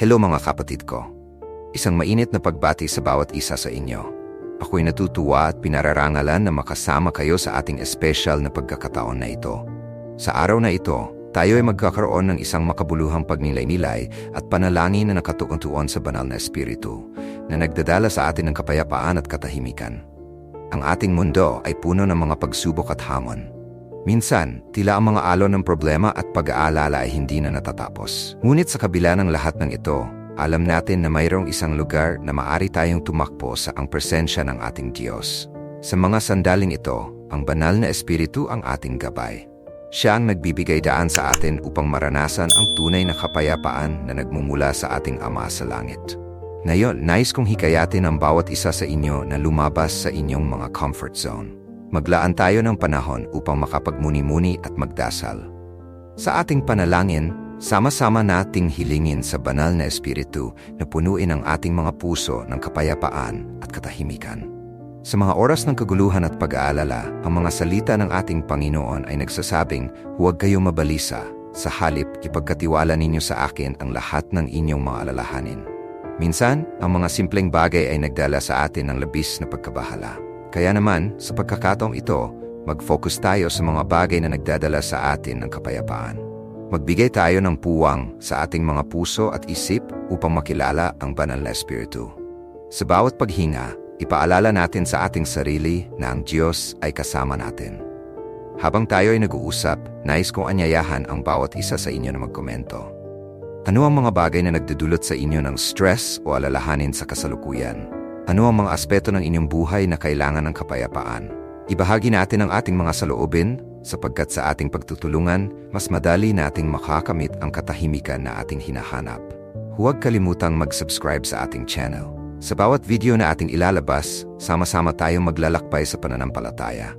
Hello mga kapatid ko. Isang mainit na pagbati sa bawat isa sa inyo. Ako'y natutuwa at pinararangalan na makasama kayo sa ating espesyal na pagkakataon na ito. Sa araw na ito, tayo ay magkakaroon ng isang makabuluhang pagnilay-nilay at panalangin na nakatuon sa banal na espiritu na nagdadala sa atin ng kapayapaan at katahimikan. Ang ating mundo ay puno ng mga pagsubok at hamon. Minsan, tila ang mga alon ng problema at pag-aalala ay hindi na natatapos. Ngunit sa kabila ng lahat ng ito, alam natin na mayroong isang lugar na maari tayong tumakpo sa ang presensya ng ating Diyos. Sa mga sandaling ito, ang banal na espiritu ang ating gabay. Siya ang nagbibigay daan sa atin upang maranasan ang tunay na kapayapaan na nagmumula sa ating Ama sa Langit. Ngayon, nais kong hikayatin ang bawat isa sa inyo na lumabas sa inyong mga comfort zone. Maglaan tayo ng panahon upang makapagmuni-muni at magdasal. Sa ating panalangin, sama-sama nating hilingin sa banal na espiritu na punuin ang ating mga puso ng kapayapaan at katahimikan. Sa mga oras ng kaguluhan at pag-aalala, ang mga salita ng ating Panginoon ay nagsasabing, huwag kayong mabalisa, sa halip ipagkatiwala ninyo sa akin ang lahat ng inyong mga alalahanin. Minsan, ang mga simpleng bagay ay nagdala sa atin ng labis na pagkabahala. Kaya naman, sa pagkakataong ito, mag-focus tayo sa mga bagay na nagdadala sa atin ng kapayapaan. Magbigay tayo ng puwang sa ating mga puso at isip upang makilala ang banal na espiritu. Sa bawat paghinga, ipaalala natin sa ating sarili na ang Diyos ay kasama natin. Habang tayo ay nag-uusap, nais kong anyayahan ang bawat isa sa inyo na magkomento. Ano ang mga bagay na nagdudulot sa inyo ng stress o alalahanin sa kasalukuyan? Ano ang mga aspeto ng inyong buhay na kailangan ng kapayapaan? Ibahagi natin ang ating mga saloobin sapagkat sa ating pagtutulungan, mas madali nating makakamit ang katahimikan na ating hinahanap. Huwag kalimutang mag-subscribe sa ating channel. Sa bawat video na ating ilalabas, sama-sama tayong maglalakbay sa pananampalataya.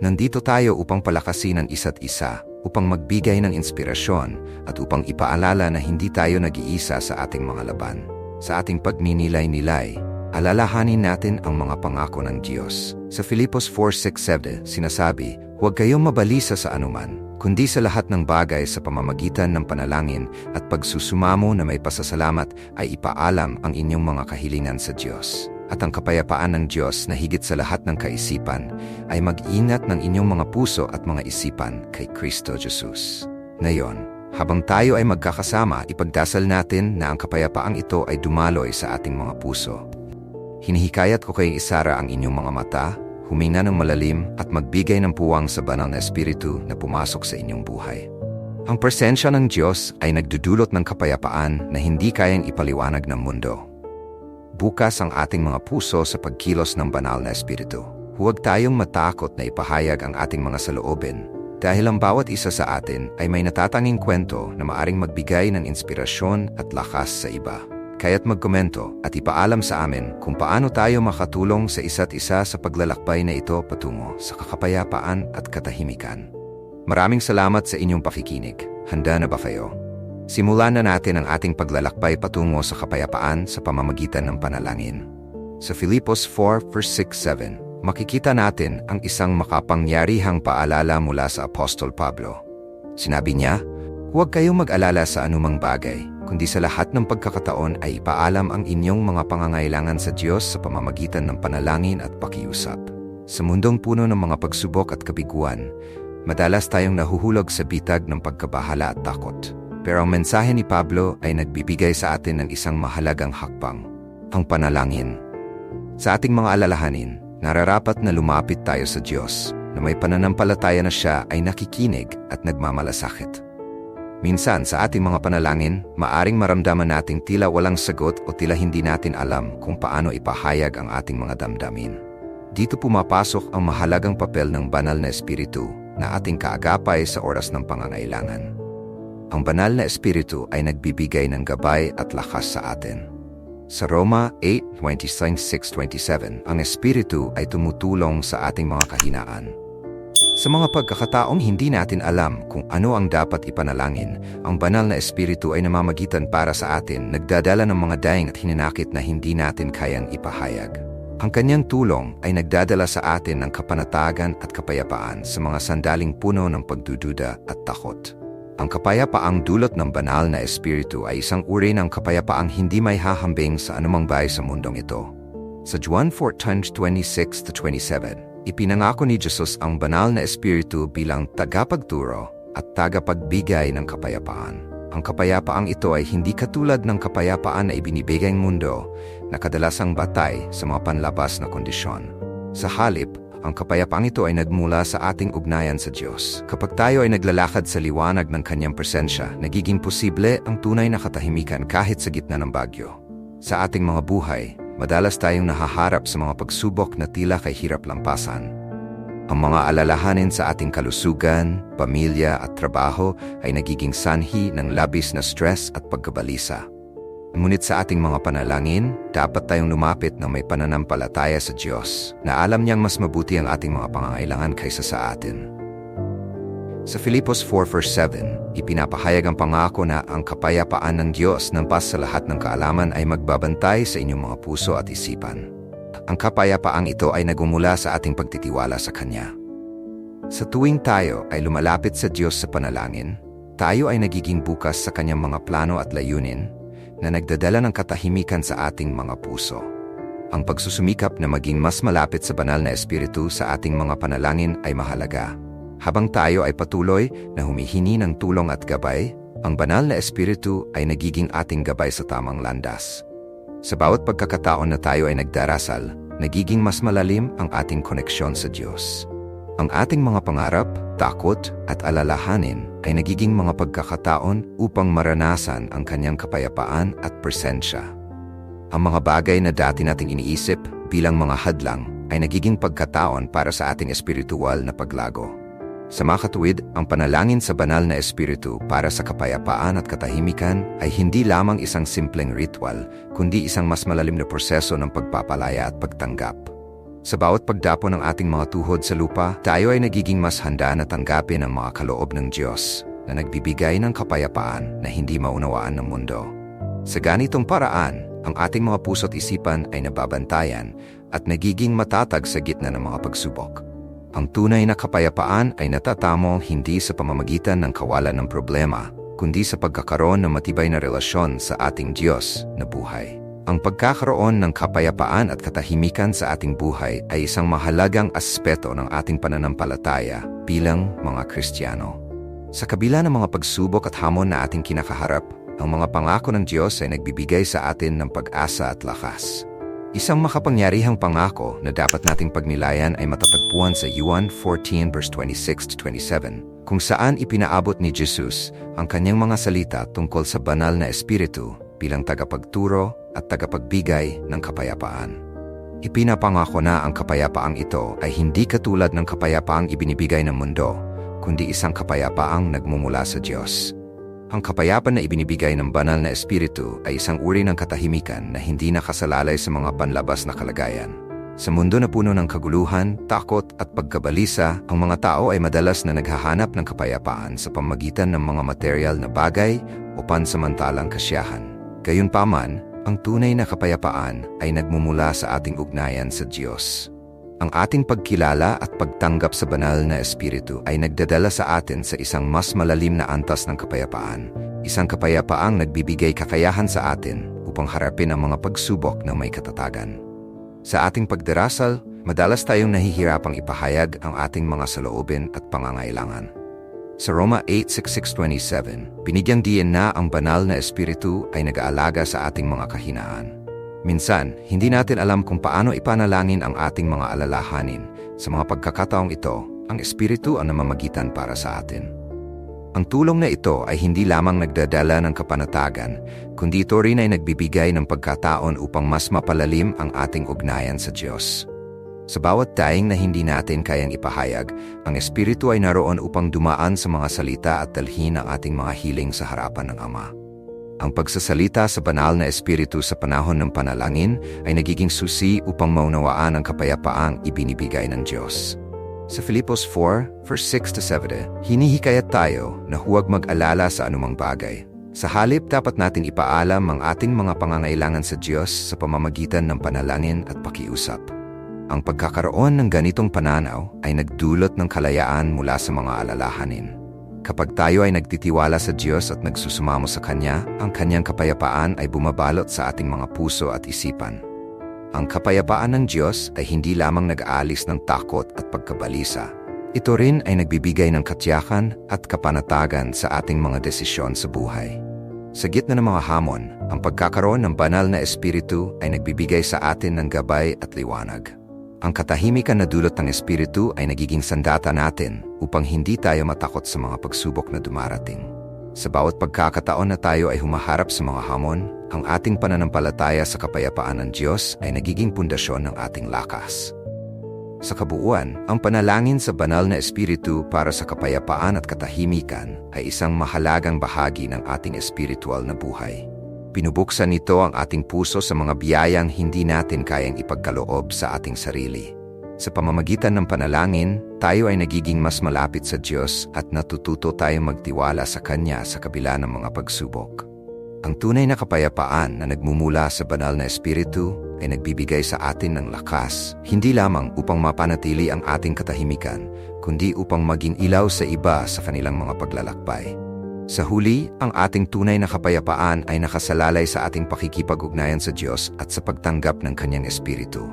Nandito tayo upang palakasin ang isa't isa, upang magbigay ng inspirasyon, at upang ipaalala na hindi tayo nag-iisa sa ating mga laban. Sa ating pagninilay-nilay, alalahanin natin ang mga pangako ng Diyos. Sa Filipos 4.6.7, sinasabi, Huwag kayong mabalisa sa anuman, kundi sa lahat ng bagay sa pamamagitan ng panalangin at pagsusumamo na may pasasalamat ay ipaalam ang inyong mga kahilingan sa Diyos. At ang kapayapaan ng Diyos na higit sa lahat ng kaisipan ay mag-ingat ng inyong mga puso at mga isipan kay Kristo Jesus. Ngayon, habang tayo ay magkakasama, ipagdasal natin na ang kapayapaang ito ay dumaloy sa ating mga puso Hinihikayat ko kayong isara ang inyong mga mata, huminga ng malalim at magbigay ng puwang sa banal na espiritu na pumasok sa inyong buhay. Ang presensya ng Diyos ay nagdudulot ng kapayapaan na hindi kayang ipaliwanag ng mundo. Bukas ang ating mga puso sa pagkilos ng banal na espiritu. Huwag tayong matakot na ipahayag ang ating mga saloobin dahil ang bawat isa sa atin ay may natatanging kwento na maaring magbigay ng inspirasyon at lakas sa iba kaya't magkomento at ipaalam sa amin kung paano tayo makatulong sa isa't isa sa paglalakbay na ito patungo sa kakapayapaan at katahimikan. Maraming salamat sa inyong pakikinig. Handa na ba kayo? Simulan na natin ang ating paglalakbay patungo sa kapayapaan sa pamamagitan ng panalangin. Sa Filipos 4 verse 6-7, makikita natin ang isang makapangyarihang paalala mula sa Apostol Pablo. Sinabi niya, Huwag kayong mag-alala sa anumang bagay, kundi sa lahat ng pagkakataon ay ipaalam ang inyong mga pangangailangan sa Diyos sa pamamagitan ng panalangin at pakiusap. Sa mundong puno ng mga pagsubok at kabiguan, madalas tayong nahuhulog sa bitag ng pagkabahala at takot. Pero ang mensahe ni Pablo ay nagbibigay sa atin ng isang mahalagang hakbang, ang panalangin. Sa ating mga alalahanin, nararapat na lumapit tayo sa Diyos na may pananampalataya na siya ay nakikinig at nagmamalasakit. Minsan sa ating mga panalangin, maaring maramdaman nating tila walang sagot o tila hindi natin alam kung paano ipahayag ang ating mga damdamin. Dito pumapasok ang mahalagang papel ng banal na espiritu na ating kaagapay sa oras ng pangangailangan. Ang banal na espiritu ay nagbibigay ng gabay at lakas sa atin. Sa Roma 8:26-27, ang espiritu ay tumutulong sa ating mga kahinaan sa mga pagkakataong hindi natin alam kung ano ang dapat ipanalangin, ang banal na espiritu ay namamagitan para sa atin, nagdadala ng mga daing at hinanakit na hindi natin kayang ipahayag. Ang kanyang tulong ay nagdadala sa atin ng kapanatagan at kapayapaan sa mga sandaling puno ng pagdududa at takot. Ang kapayapaang dulot ng banal na espiritu ay isang uri ng kapayapaang hindi may hahambing sa anumang bagay sa mundong ito. Sa Juan 4:26-27, ipinangako ni Jesus ang banal na espiritu bilang tagapagturo at tagapagbigay ng kapayapaan. Ang kapayapaang ito ay hindi katulad ng kapayapaan na ibinibigay ng mundo na kadalasang batay sa mga panlabas na kondisyon. Sa halip, ang kapayapaang ito ay nagmula sa ating ugnayan sa Diyos. Kapag tayo ay naglalakad sa liwanag ng kanyang presensya, nagiging posible ang tunay na katahimikan kahit sa gitna ng bagyo. Sa ating mga buhay, madalas tayong nahaharap sa mga pagsubok na tila kay hirap lampasan. Ang mga alalahanin sa ating kalusugan, pamilya at trabaho ay nagiging sanhi ng labis na stress at pagkabalisa. Ngunit sa ating mga panalangin, dapat tayong lumapit na may pananampalataya sa Diyos na alam niyang mas mabuti ang ating mga pangangailangan kaysa sa atin. Sa Filipos 4 verse 7, ipinapahayag ang pangako na ang kapayapaan ng Diyos ng pas sa lahat ng kaalaman ay magbabantay sa inyong mga puso at isipan. Ang kapayapaang ito ay nagumula sa ating pagtitiwala sa Kanya. Sa tuwing tayo ay lumalapit sa Diyos sa panalangin, tayo ay nagiging bukas sa Kanyang mga plano at layunin na nagdadala ng katahimikan sa ating mga puso. Ang pagsusumikap na maging mas malapit sa banal na espiritu sa ating mga panalangin ay mahalaga. Habang tayo ay patuloy na humihini ng tulong at gabay, ang banal na espiritu ay nagiging ating gabay sa tamang landas. Sa bawat pagkakataon na tayo ay nagdarasal, nagiging mas malalim ang ating koneksyon sa Diyos. Ang ating mga pangarap, takot at alalahanin ay nagiging mga pagkakataon upang maranasan ang kanyang kapayapaan at presensya. Ang mga bagay na dati nating iniisip bilang mga hadlang ay nagiging pagkataon para sa ating espiritual na paglago. Sa makatuwid, ang panalangin sa banal na espiritu para sa kapayapaan at katahimikan ay hindi lamang isang simpleng ritual, kundi isang mas malalim na proseso ng pagpapalaya at pagtanggap. Sa bawat pagdapo ng ating mga tuhod sa lupa, tayo ay nagiging mas handa na tanggapin ang mga kaloob ng Diyos na nagbibigay ng kapayapaan na hindi maunawaan ng mundo. Sa ganitong paraan, ang ating mga puso't isipan ay nababantayan at nagiging matatag sa gitna ng mga pagsubok. Ang tunay na kapayapaan ay natatamo hindi sa pamamagitan ng kawalan ng problema, kundi sa pagkakaroon ng matibay na relasyon sa ating Diyos na buhay. Ang pagkakaroon ng kapayapaan at katahimikan sa ating buhay ay isang mahalagang aspeto ng ating pananampalataya bilang mga Kristiyano. Sa kabila ng mga pagsubok at hamon na ating kinakaharap, ang mga pangako ng Diyos ay nagbibigay sa atin ng pag-asa at lakas. Isang makapangyarihang pangako na dapat nating pagnilayan ay matatagpuan sa Juan 14 verse 26 to 27, kung saan ipinaabot ni Jesus ang kanyang mga salita tungkol sa banal na espiritu bilang tagapagturo at tagapagbigay ng kapayapaan. Ipinapangako na ang kapayapaang ito ay hindi katulad ng kapayapaang ibinibigay ng mundo, kundi isang kapayapaang nagmumula sa Diyos. Ang kapayapaan na ibinibigay ng banal na espiritu ay isang uri ng katahimikan na hindi nakasalalay sa mga panlabas na kalagayan. Sa mundo na puno ng kaguluhan, takot at pagkabalisa, ang mga tao ay madalas na naghahanap ng kapayapaan sa pamagitan ng mga material na bagay o pansamantalang kasiyahan. Gayunpaman, ang tunay na kapayapaan ay nagmumula sa ating ugnayan sa Diyos. Ang ating pagkilala at pagtanggap sa banal na espiritu ay nagdadala sa atin sa isang mas malalim na antas ng kapayapaan. Isang kapayapaang nagbibigay kakayahan sa atin upang harapin ang mga pagsubok ng may katatagan. Sa ating pagdarasal, madalas tayong nahihirapang ipahayag ang ating mga saloobin at pangangailangan. Sa Roma 8.6627, binigyang diyan na ang banal na espiritu ay nag-aalaga sa ating mga kahinaan. Minsan, hindi natin alam kung paano ipanalangin ang ating mga alalahanin. Sa mga pagkakataong ito, ang Espiritu ang namamagitan para sa atin. Ang tulong na ito ay hindi lamang nagdadala ng kapanatagan, kundi ito rin ay nagbibigay ng pagkataon upang mas mapalalim ang ating ugnayan sa Diyos. Sa bawat daing na hindi natin kayang ipahayag, ang Espiritu ay naroon upang dumaan sa mga salita at dalhin ang ating mga hiling sa harapan ng Ama. Ang pagsasalita sa banal na espiritu sa panahon ng panalangin ay nagiging susi upang maunawaan ang kapayapaang ibinibigay ng Diyos. Sa Filipos 4, verse 6 to 7, hinihikayat tayo na huwag mag-alala sa anumang bagay. Sa halip, dapat natin ipaalam ang ating mga pangangailangan sa Diyos sa pamamagitan ng panalangin at pakiusap. Ang pagkakaroon ng ganitong pananaw ay nagdulot ng kalayaan mula sa mga alalahanin. Kapag tayo ay nagtitiwala sa Diyos at nagsusumamo sa Kanya, ang Kanyang kapayapaan ay bumabalot sa ating mga puso at isipan. Ang kapayapaan ng Diyos ay hindi lamang nag-aalis ng takot at pagkabalisa. Ito rin ay nagbibigay ng katyakan at kapanatagan sa ating mga desisyon sa buhay. Sa gitna ng mga hamon, ang pagkakaroon ng banal na espiritu ay nagbibigay sa atin ng gabay at liwanag. Ang katahimikan na dulot ng Espiritu ay nagiging sandata natin upang hindi tayo matakot sa mga pagsubok na dumarating. Sa bawat pagkakataon na tayo ay humaharap sa mga hamon, ang ating pananampalataya sa kapayapaan ng Diyos ay nagiging pundasyon ng ating lakas. Sa kabuuan, ang panalangin sa banal na espiritu para sa kapayapaan at katahimikan ay isang mahalagang bahagi ng ating espiritual na buhay. Pinubuksan nito ang ating puso sa mga biyayang hindi natin kayang ipagkaloob sa ating sarili. Sa pamamagitan ng panalangin, tayo ay nagiging mas malapit sa Diyos at natututo tayong magtiwala sa Kanya sa kabila ng mga pagsubok. Ang tunay na kapayapaan na nagmumula sa banal na espiritu ay nagbibigay sa atin ng lakas, hindi lamang upang mapanatili ang ating katahimikan, kundi upang maging ilaw sa iba sa kanilang mga paglalakbay. Sa huli, ang ating tunay na kapayapaan ay nakasalalay sa ating pakikipag-ugnayan sa Diyos at sa pagtanggap ng Kanyang Espiritu.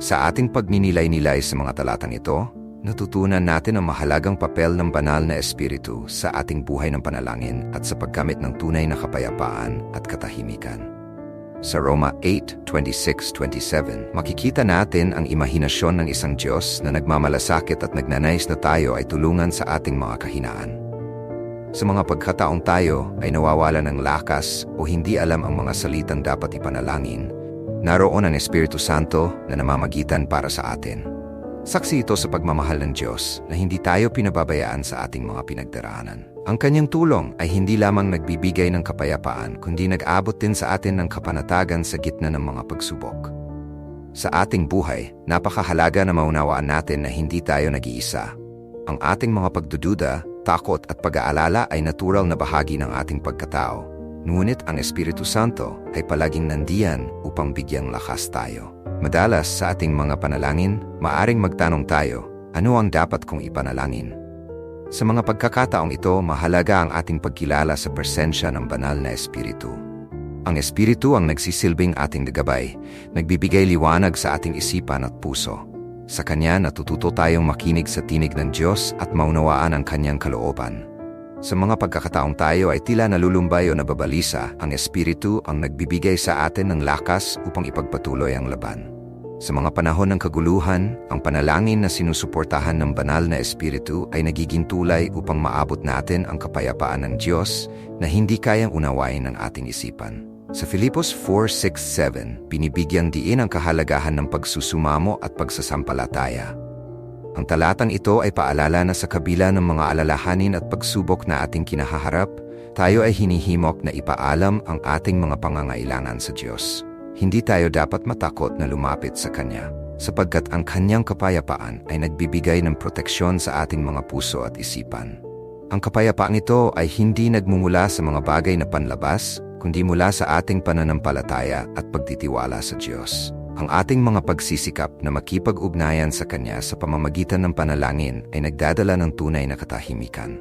Sa ating pagninilay-nilay sa mga talatang ito, natutunan natin ang mahalagang papel ng banal na Espiritu sa ating buhay ng panalangin at sa paggamit ng tunay na kapayapaan at katahimikan. Sa Roma 8:26-27, makikita natin ang imahinasyon ng isang Diyos na nagmamalasakit at nagnanais na tayo ay tulungan sa ating mga kahinaan. Sa mga pagkataong tayo ay nawawala ng lakas o hindi alam ang mga salitang dapat ipanalangin, naroon ang Espiritu Santo na namamagitan para sa atin. Saksi ito sa pagmamahal ng Diyos na hindi tayo pinababayaan sa ating mga pinagdaraanan. Ang kanyang tulong ay hindi lamang nagbibigay ng kapayapaan kundi nag-abot din sa atin ng kapanatagan sa gitna ng mga pagsubok. Sa ating buhay, napakahalaga na maunawaan natin na hindi tayo nag-iisa. Ang ating mga pagdududa takot at pag-aalala ay natural na bahagi ng ating pagkatao. Ngunit ang Espiritu Santo ay palaging nandiyan upang bigyang lakas tayo. Madalas sa ating mga panalangin, maaring magtanong tayo, ano ang dapat kong ipanalangin? Sa mga pagkakataong ito, mahalaga ang ating pagkilala sa presensya ng banal na Espiritu. Ang Espiritu ang nagsisilbing ating gabay, nagbibigay liwanag sa ating isipan at puso sa Kanya natututo tayong makinig sa tinig ng Diyos at maunawaan ang Kanyang kalooban. Sa mga pagkakataong tayo ay tila nalulumbay o nababalisa, ang Espiritu ang nagbibigay sa atin ng lakas upang ipagpatuloy ang laban. Sa mga panahon ng kaguluhan, ang panalangin na sinusuportahan ng banal na Espiritu ay nagiging tulay upang maabot natin ang kapayapaan ng Diyos na hindi kayang unawain ng ating isipan. Sa Filipos 4.6.7, binibigyang diin ang kahalagahan ng pagsusumamo at pagsasampalataya. Ang talatang ito ay paalala na sa kabila ng mga alalahanin at pagsubok na ating kinahaharap, tayo ay hinihimok na ipaalam ang ating mga pangangailangan sa Diyos. Hindi tayo dapat matakot na lumapit sa Kanya, sapagkat ang Kanyang kapayapaan ay nagbibigay ng proteksyon sa ating mga puso at isipan. Ang kapayapaang ito ay hindi nagmumula sa mga bagay na panlabas, kundi mula sa ating pananampalataya at pagtitiwala sa Diyos. Ang ating mga pagsisikap na makipag-ugnayan sa Kanya sa pamamagitan ng panalangin ay nagdadala ng tunay na katahimikan.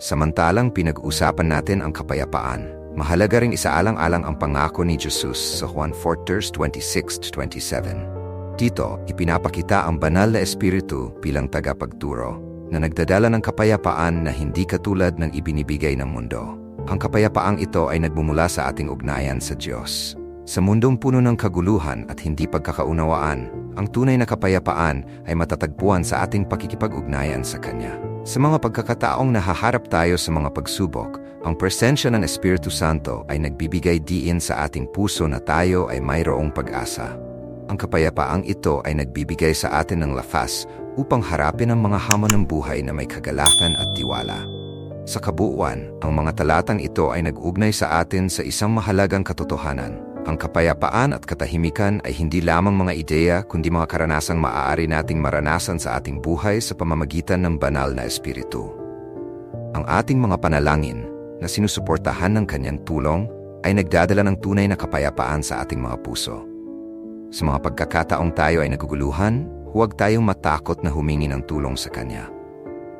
Samantalang pinag-usapan natin ang kapayapaan, mahalaga ring isaalang-alang ang pangako ni Jesus sa Juan 4:26-27. Dito, ipinapakita ang banal na espiritu bilang tagapagturo na nagdadala ng kapayapaan na hindi katulad ng ibinibigay ng mundo. Ang kapayapaang ito ay nagmumula sa ating ugnayan sa Diyos. Sa mundong puno ng kaguluhan at hindi pagkakaunawaan, ang tunay na kapayapaan ay matatagpuan sa ating pakikipag-ugnayan sa Kanya. Sa mga pagkakataong nahaharap tayo sa mga pagsubok, ang presensya ng Espiritu Santo ay nagbibigay diin sa ating puso na tayo ay mayroong pag-asa. Ang kapayapaang ito ay nagbibigay sa atin ng lakas upang harapin ang mga hamon ng buhay na may kagalakan at tiwala. Sa kabuuan, ang mga talatang ito ay nag-ugnay sa atin sa isang mahalagang katotohanan. Ang kapayapaan at katahimikan ay hindi lamang mga ideya kundi mga karanasang maaari nating maranasan sa ating buhay sa pamamagitan ng banal na espiritu. Ang ating mga panalangin na sinusuportahan ng kanyang tulong ay nagdadala ng tunay na kapayapaan sa ating mga puso. Sa mga pagkakataong tayo ay naguguluhan, huwag tayong matakot na humingi ng tulong sa Kanya.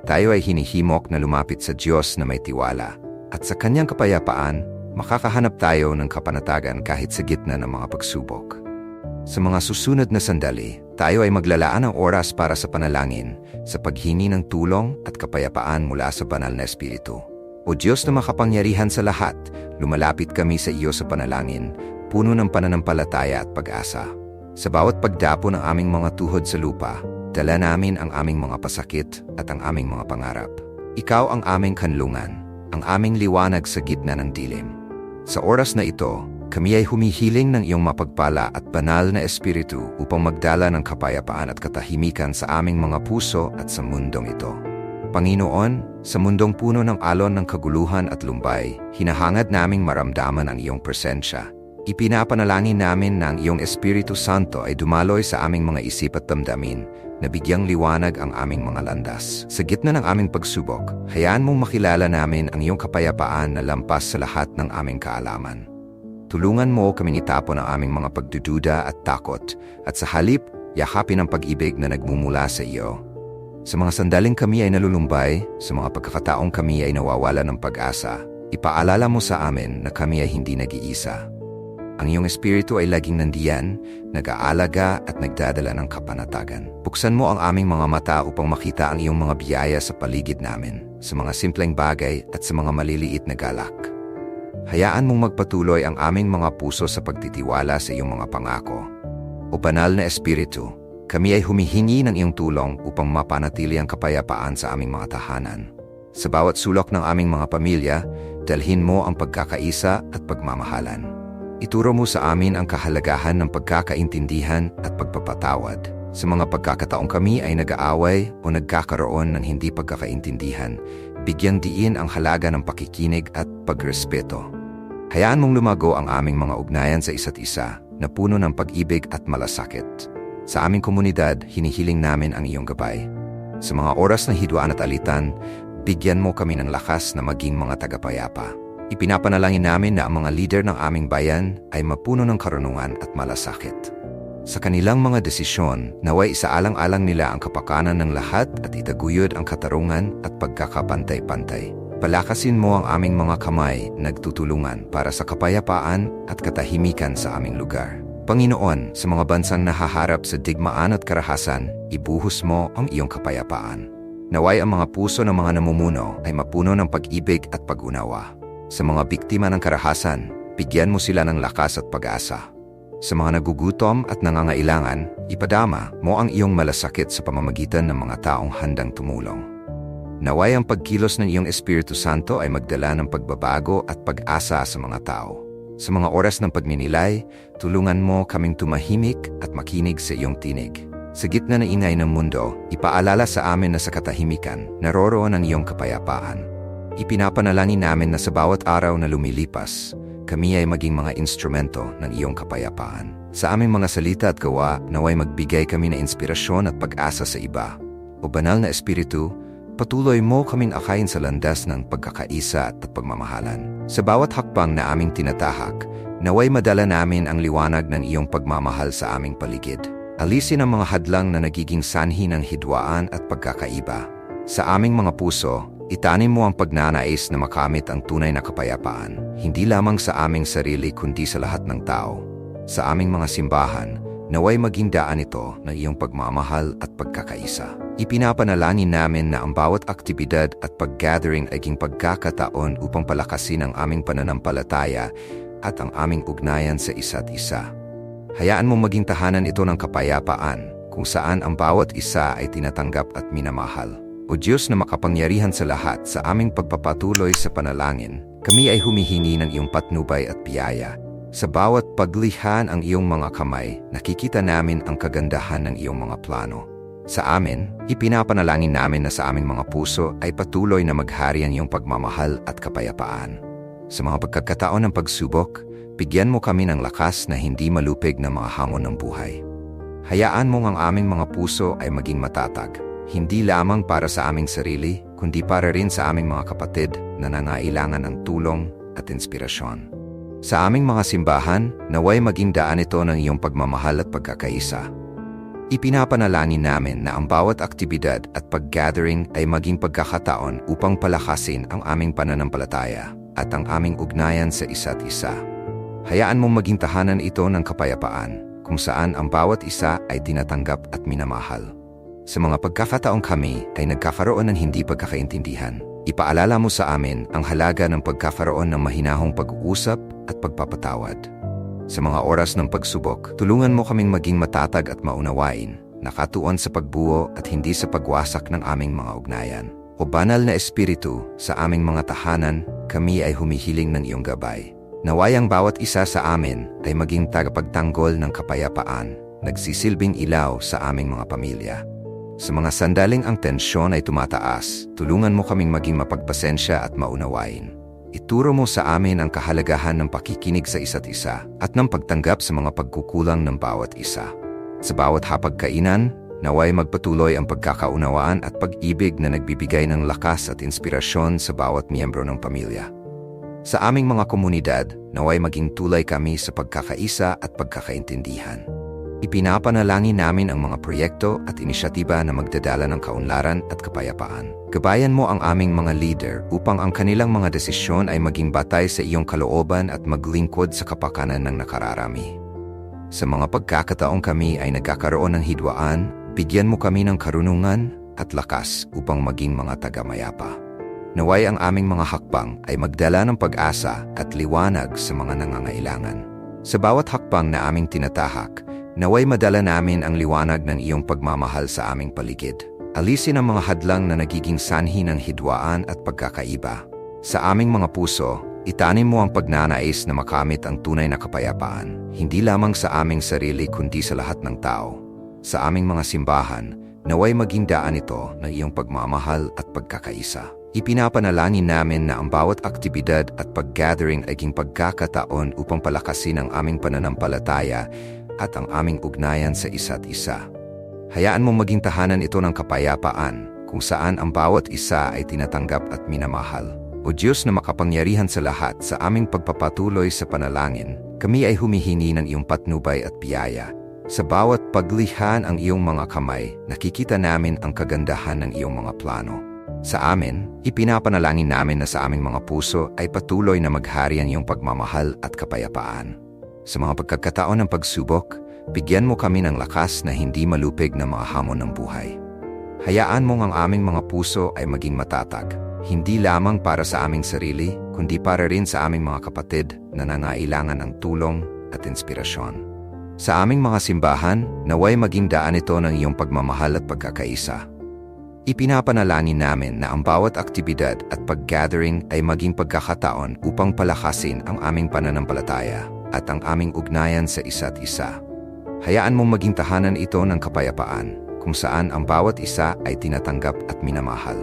Tayo ay hinihimok na lumapit sa Diyos na may tiwala. At sa kanyang kapayapaan, makakahanap tayo ng kapanatagan kahit sa gitna ng mga pagsubok. Sa mga susunod na sandali, tayo ay maglalaan ng oras para sa panalangin, sa paghingi ng tulong at kapayapaan mula sa banal na Espiritu. O Diyos na makapangyarihan sa lahat, lumalapit kami sa iyo sa panalangin, puno ng pananampalataya at pag-asa. Sa bawat pagdapo ng aming mga tuhod sa lupa, dala namin ang aming mga pasakit at ang aming mga pangarap. Ikaw ang aming kanlungan, ang aming liwanag sa gitna ng dilim. Sa oras na ito, kami ay humihiling ng iyong mapagpala at banal na espiritu upang magdala ng kapayapaan at katahimikan sa aming mga puso at sa mundong ito. Panginoon, sa mundong puno ng alon ng kaguluhan at lumbay, hinahangad naming maramdaman ang iyong presensya. Ipinapanalangin namin na ang iyong Espiritu Santo ay dumaloy sa aming mga isip at damdamin, na bigyang liwanag ang aming mga landas. Sa gitna ng aming pagsubok, hayaan mong makilala namin ang iyong kapayapaan na lampas sa lahat ng aming kaalaman. Tulungan mo kaming itapon ang aming mga pagdududa at takot, at sa halip, yakapin ang pag-ibig na nagmumula sa iyo. Sa mga sandaling kami ay nalulumbay, sa mga pagkakataong kami ay nawawala ng pag-asa, ipaalala mo sa amin na kami ay hindi nag-iisa. Ang iyong espiritu ay laging nandiyan, nag-aalaga at nagdadala ng kapanatagan. Buksan mo ang aming mga mata upang makita ang iyong mga biyaya sa paligid namin, sa mga simpleng bagay at sa mga maliliit na galak. Hayaan mong magpatuloy ang aming mga puso sa pagtitiwala sa iyong mga pangako. O banal na espiritu, kami ay humihingi ng iyong tulong upang mapanatili ang kapayapaan sa aming mga tahanan. Sa bawat sulok ng aming mga pamilya, dalhin mo ang pagkakaisa at pagmamahalan. Ituro mo sa amin ang kahalagahan ng pagkakaintindihan at pagpapatawad. Sa mga pagkakataong kami ay nag-aaway o nagkakaroon ng hindi pagkakaintindihan, bigyang diin ang halaga ng pakikinig at pagrespeto. Hayaan mong lumago ang aming mga ugnayan sa isa't isa na puno ng pag-ibig at malasakit. Sa aming komunidad, hinihiling namin ang iyong gabay. Sa mga oras na hidwaan at alitan, bigyan mo kami ng lakas na maging mga tagapayapa. Ipinapanalangin namin na ang mga leader ng aming bayan ay mapuno ng karunungan at malasakit. Sa kanilang mga desisyon, naway isaalang-alang nila ang kapakanan ng lahat at itaguyod ang katarungan at pagkakapantay-pantay. Palakasin mo ang aming mga kamay nagtutulungan para sa kapayapaan at katahimikan sa aming lugar. Panginoon, sa mga bansang nahaharap sa digmaan at karahasan, ibuhos mo ang iyong kapayapaan. Naway ang mga puso ng mga namumuno ay mapuno ng pag-ibig at pag-unawa. Sa mga biktima ng karahasan, bigyan mo sila ng lakas at pag-asa. Sa mga nagugutom at nangangailangan, ipadama mo ang iyong malasakit sa pamamagitan ng mga taong handang tumulong. Naway ang pagkilos ng iyong Espiritu Santo ay magdala ng pagbabago at pag-asa sa mga tao. Sa mga oras ng pagninilay, tulungan mo kaming tumahimik at makinig sa iyong tinig. Sa gitna ng ingay ng mundo, ipaalala sa amin na sa katahimikan, naroroon ang iyong kapayapaan. Ipinapanalangin namin na sa bawat araw na lumilipas, kami ay maging mga instrumento ng iyong kapayapaan. Sa aming mga salita at gawa, naway magbigay kami ng inspirasyon at pag-asa sa iba. O banal na espiritu, patuloy mo kaming akayin sa landas ng pagkakaisa at pagmamahalan. Sa bawat hakbang na aming tinatahak, naway madala namin ang liwanag ng iyong pagmamahal sa aming paligid. Alisin ang mga hadlang na nagiging sanhi ng hidwaan at pagkakaiba. Sa aming mga puso, Itanim mo ang pagnanais na makamit ang tunay na kapayapaan, hindi lamang sa aming sarili kundi sa lahat ng tao. Sa aming mga simbahan, naway maging daan ito ng iyong pagmamahal at pagkakaisa. Ipinapanalangin namin na ang bawat aktibidad at pag-gathering ay king pagkakataon upang palakasin ang aming pananampalataya at ang aming ugnayan sa isa't isa. Hayaan mo maging tahanan ito ng kapayapaan kung saan ang bawat isa ay tinatanggap at minamahal. O Diyos na makapangyarihan sa lahat sa aming pagpapatuloy sa panalangin, kami ay humihingi ng iyong patnubay at biyaya. Sa bawat paglihan ang iyong mga kamay, nakikita namin ang kagandahan ng iyong mga plano. Sa amin, ipinapanalangin namin na sa aming mga puso ay patuloy na maghari ang iyong pagmamahal at kapayapaan. Sa mga pagkakataon ng pagsubok, bigyan mo kami ng lakas na hindi malupig na mga hamon ng buhay. Hayaan mong ang aming mga puso ay maging matatag hindi lamang para sa aming sarili, kundi para rin sa aming mga kapatid na nangailangan ng tulong at inspirasyon. Sa aming mga simbahan, naway maging daan ito ng iyong pagmamahal at pagkakaisa. Ipinapanalangin namin na ang bawat aktibidad at pag-gathering ay maging pagkakataon upang palakasin ang aming pananampalataya at ang aming ugnayan sa isa't isa. Hayaan mong maging tahanan ito ng kapayapaan kung saan ang bawat isa ay tinatanggap at minamahal. Sa mga pagkakataong kami ay nagkakaroon ng hindi pagkakaintindihan, ipaalala mo sa amin ang halaga ng pagkakaroon ng mahinahong pag-uusap at pagpapatawad. Sa mga oras ng pagsubok, tulungan mo kaming maging matatag at maunawain, nakatuon sa pagbuo at hindi sa pagwasak ng aming mga ugnayan. O banal na espiritu, sa aming mga tahanan, kami ay humihiling ng iyong gabay. Naway ang bawat isa sa amin ay maging tagapagtanggol ng kapayapaan, nagsisilbing ilaw sa aming mga pamilya. Sa mga sandaling ang tensyon ay tumataas, tulungan mo kaming maging mapagpasensya at maunawain. Ituro mo sa amin ang kahalagahan ng pakikinig sa isa't isa at ng pagtanggap sa mga pagkukulang ng bawat isa. Sa bawat hapagkainan, naway magpatuloy ang pagkakaunawaan at pag-ibig na nagbibigay ng lakas at inspirasyon sa bawat miyembro ng pamilya. Sa aming mga komunidad, naway maging tulay kami sa pagkakaisa at pagkakaintindihan. Ipinapanalangin namin ang mga proyekto at inisyatiba na magdadala ng kaunlaran at kapayapaan. Gabayan mo ang aming mga leader upang ang kanilang mga desisyon ay maging batay sa iyong kalooban at maglingkod sa kapakanan ng nakararami. Sa mga pagkakataong kami ay nagkakaroon ng hidwaan, bigyan mo kami ng karunungan at lakas upang maging mga tagamayapa. Naway ang aming mga hakbang ay magdala ng pag-asa at liwanag sa mga nangangailangan. Sa bawat hakbang na aming tinatahak, Naway madala namin ang liwanag ng iyong pagmamahal sa aming paligid. Alisin ang mga hadlang na nagiging sanhi ng hidwaan at pagkakaiba. Sa aming mga puso, itanim mo ang pagnanais na makamit ang tunay na kapayapaan, hindi lamang sa aming sarili kundi sa lahat ng tao. Sa aming mga simbahan, naway maging daan ito ng iyong pagmamahal at pagkakaisa. Ipinapanalangin namin na ang bawat aktibidad at pag-gathering ay king pagkakataon upang palakasin ang aming pananampalataya at ang aming ugnayan sa isa't isa. Hayaan mo maging tahanan ito ng kapayapaan kung saan ang bawat isa ay tinatanggap at minamahal. O Diyos na makapangyarihan sa lahat sa aming pagpapatuloy sa panalangin, kami ay humihingi ng iyong patnubay at biyaya. Sa bawat paglihan ang iyong mga kamay, nakikita namin ang kagandahan ng iyong mga plano. Sa amin, ipinapanalangin namin na sa aming mga puso ay patuloy na maghari ang iyong pagmamahal at kapayapaan. Sa mga pagkakataon ng pagsubok, bigyan mo kami ng lakas na hindi malupig na mga hamon ng buhay. Hayaan mong ang aming mga puso ay maging matatag, hindi lamang para sa aming sarili, kundi para rin sa aming mga kapatid na nangailangan ng tulong at inspirasyon. Sa aming mga simbahan, naway maging daan ito ng iyong pagmamahal at pagkakaisa. Ipinapanalangin namin na ang bawat aktibidad at pag-gathering ay maging pagkakataon upang palakasin ang aming pananampalataya at ang aming ugnayan sa isa't isa. Hayaan mong maging tahanan ito ng kapayapaan, kung saan ang bawat isa ay tinatanggap at minamahal.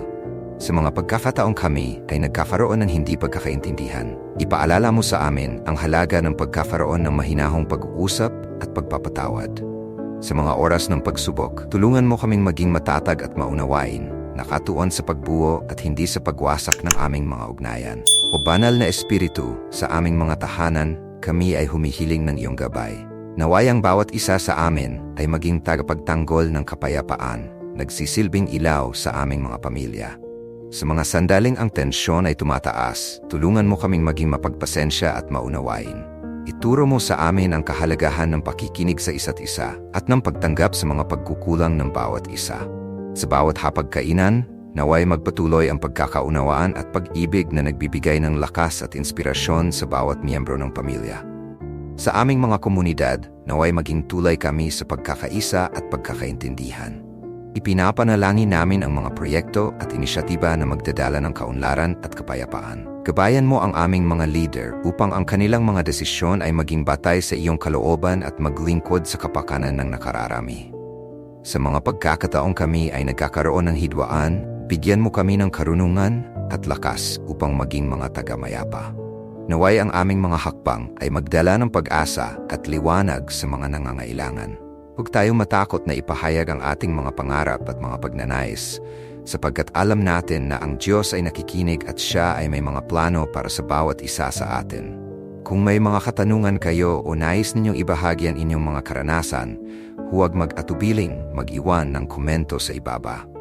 Sa mga pagkakataong kami ay nagkakaroon ng hindi pagkakaintindihan, ipaalala mo sa amin ang halaga ng pagkakaroon ng mahinahong pag-uusap at pagpapatawad. Sa mga oras ng pagsubok, tulungan mo kaming maging matatag at maunawain, nakatuon sa pagbuo at hindi sa pagwasak ng aming mga ugnayan. O banal na espiritu sa aming mga tahanan kami ay humihiling ng iyong gabay. Naway ang bawat isa sa amin ay maging tagapagtanggol ng kapayapaan, nagsisilbing ilaw sa aming mga pamilya. Sa mga sandaling ang tensyon ay tumataas, tulungan mo kaming maging mapagpasensya at maunawain. Ituro mo sa amin ang kahalagahan ng pakikinig sa isa't isa at ng pagtanggap sa mga pagkukulang ng bawat isa. Sa bawat hapagkainan, Naway magpatuloy ang pagkakaunawaan at pag-ibig na nagbibigay ng lakas at inspirasyon sa bawat miyembro ng pamilya. Sa aming mga komunidad, naway maging tulay kami sa pagkakaisa at pagkakaintindihan. Ipinapanalangin namin ang mga proyekto at inisyatiba na magdadala ng kaunlaran at kapayapaan. Gabayan mo ang aming mga leader upang ang kanilang mga desisyon ay maging batay sa iyong kalooban at maglingkod sa kapakanan ng nakararami. Sa mga pagkakataong kami ay nagkakaroon ng hidwaan, Bigyan mo kami ng karunungan at lakas upang maging mga tagamayapa. Naway ang aming mga hakbang ay magdala ng pag-asa at liwanag sa mga nangangailangan. Huwag tayong matakot na ipahayag ang ating mga pangarap at mga pagnanais, sapagkat alam natin na ang Diyos ay nakikinig at Siya ay may mga plano para sa bawat isa sa atin. Kung may mga katanungan kayo o nais ninyong ibahagi ang inyong mga karanasan, huwag mag-atubiling mag-iwan ng komento sa ibaba.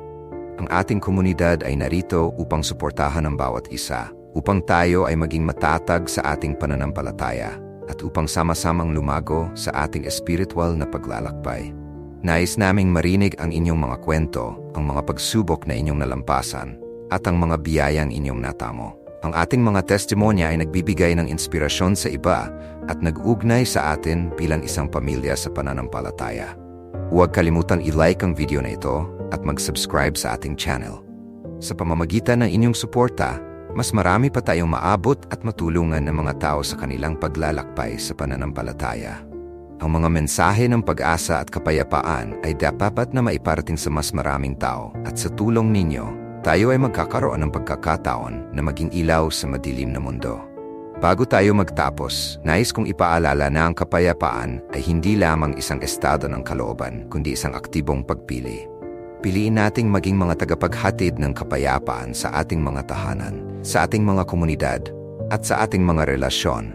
Ang ating komunidad ay narito upang suportahan ang bawat isa, upang tayo ay maging matatag sa ating pananampalataya, at upang sama-samang lumago sa ating espiritual na paglalakbay. Nais naming marinig ang inyong mga kwento, ang mga pagsubok na inyong nalampasan, at ang mga biyayang inyong natamo. Ang ating mga testimonya ay nagbibigay ng inspirasyon sa iba at nag-ugnay sa atin bilang isang pamilya sa pananampalataya. Huwag kalimutan i-like ang video na ito at mag-subscribe sa ating channel. Sa pamamagitan ng inyong suporta, mas marami pa tayong maabot at matulungan ng mga tao sa kanilang paglalakbay sa pananampalataya. Ang mga mensahe ng pag-asa at kapayapaan ay dapat na maiparating sa mas maraming tao at sa tulong ninyo tayo ay magkakaroon ng pagkakataon na maging ilaw sa madilim na mundo. Bago tayo magtapos, nais kong ipaalala na ang kapayapaan ay hindi lamang isang estado ng kalooban, kundi isang aktibong pagpili. Piliin nating maging mga tagapaghatid ng kapayapaan sa ating mga tahanan, sa ating mga komunidad, at sa ating mga relasyon.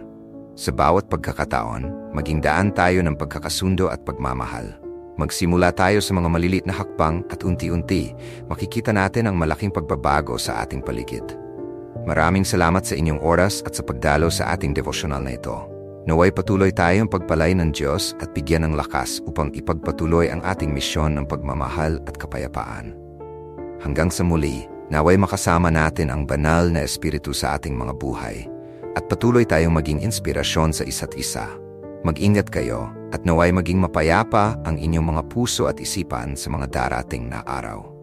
Sa bawat pagkakataon, maging daan tayo ng pagkakasundo at pagmamahal. Magsimula tayo sa mga malilit na hakbang at unti-unti makikita natin ang malaking pagbabago sa ating paligid. Maraming salamat sa inyong oras at sa pagdalo sa ating devosyonal na ito. Naway patuloy tayong pagpalay ng Diyos at bigyan ng lakas upang ipagpatuloy ang ating misyon ng pagmamahal at kapayapaan. Hanggang sa muli, naway makasama natin ang banal na espiritu sa ating mga buhay at patuloy tayong maging inspirasyon sa isa't isa. Mag-ingat kayo at naway maging mapayapa ang inyong mga puso at isipan sa mga darating na araw.